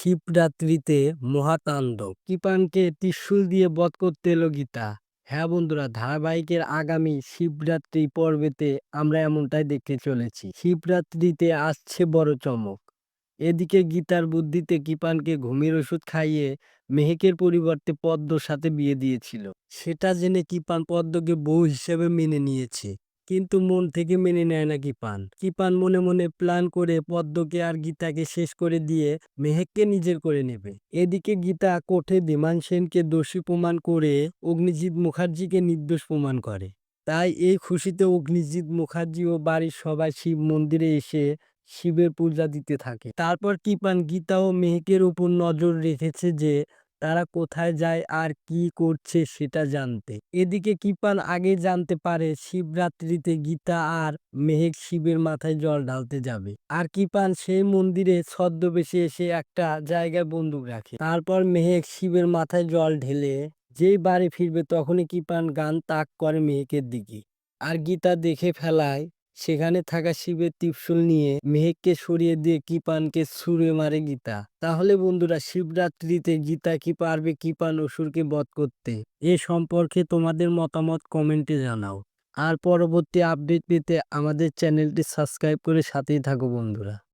শিবরাত্রিতে মহাতাণ্ডব কৃপানকে ত্রিশূল দিয়ে বধ করতে এলো গীতা। হ্যাঁ বন্ধুরা, ধারাবাহিকের আগামী শিবরাত্রি পর্বেতে আমরা এমনটাই দেখতে চলেছি। শিবরাত্রিতে আসছে বড় চমক। এদিকে গীতার বুদ্ধিতে কৃপানকে ঘুমের ওষুধ খাইয়ে মেহেকের পরিবর্তে পদ্মর সাথে বিয়ে দিয়েছিল। সেটা জেনে কৃপান পদ্মকে বউ হিসেবে মেনে নিয়েছে। কিন্তু মন থেকে মেনে নেয় না কৃপান। কিপান মনে মনে প্ল্যান করে পদ্মকে আর গীতাকে শেষ করে দিয়ে মেহেককে নিজের করে নেবে। এদিকে গীতা কোঠে ধীমান সেনকে দোষী প্রমাণ করে অগ্নিজিৎ মুখার্জিকে নির্দোষ প্রমাণ করে। তাই এই খুশিতে অগ্নিজিৎ মুখার্জি ও বাড়ির সবাই শিব মন্দিরে এসে শিবের পূজা দিতে থাকে। তারপর কিপান গীতা ও মেহেকের উপর নজর রেখেছে যে তারা কোথায় যায়, আর কি করছে সেটা জানতে। এদিকে কিপান আগে জানতে পারে, শিবরাত্রিতে গীতা আর মেহেক শিবের মাথায় জল ঢালতে যাবে। আর কিপান সেই মন্দিরে ছদ্মবেশে এসে একটা জায়গায় বন্দুক রাখে। তারপর মেহেক শিবের মাথায় জল ঢেলে যেই বাড়ি ফিরবে তখনই কিপান গান তাক করে মেহেকের দিকে। আর গীতা দেখে ফেলায় সেখানে থাকা শিবের তিপসুল নিয়ে মেহেককে সরিয়ে দিয়ে কিপানকে ছুঁড়ে মারে গীতা। তাহলে বন্ধুরা, শিবরাত্রিতে গীতা কি পারবে, কিপান অসুরকে বধ করতে? এ সম্পর্কে তোমাদের মতামত কমেন্টে জানাও। আর পরবর্তী আপডেট পেতে আমাদের চ্যানেলটি সাবস্ক্রাইব করে সাথেই থাকো বন্ধুরা।